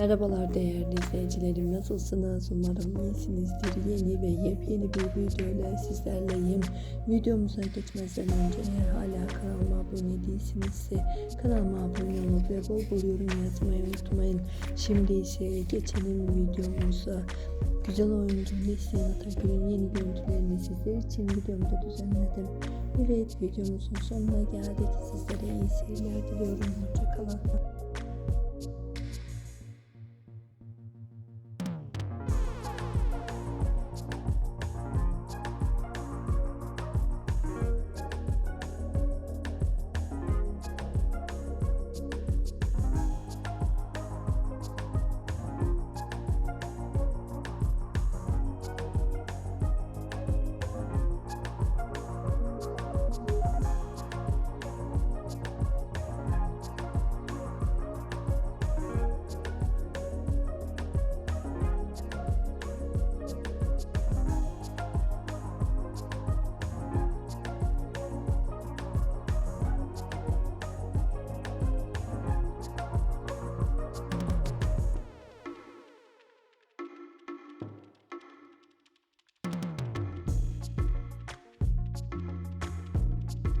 Merhabalar değerli izleyicilerim nasılsınız? Umarım iyisinizdir. Yeni ve yepyeni bir videoyla sizlerleyim. Videomuza geçmezden önce hala kanalıma abone değilsinizse kanalıma abone olup ve bol bol yorum yazmayı unutmayın. Şimdi ise geçelim videomuza. Güzel oyuncu Neslihan Atagül'ün yeni görüntülerini sizler için videomda düzenledim. Evet videomuzun sonuna geldik. Sizlere iyi seyirler diliyorum. Hoşçakalın.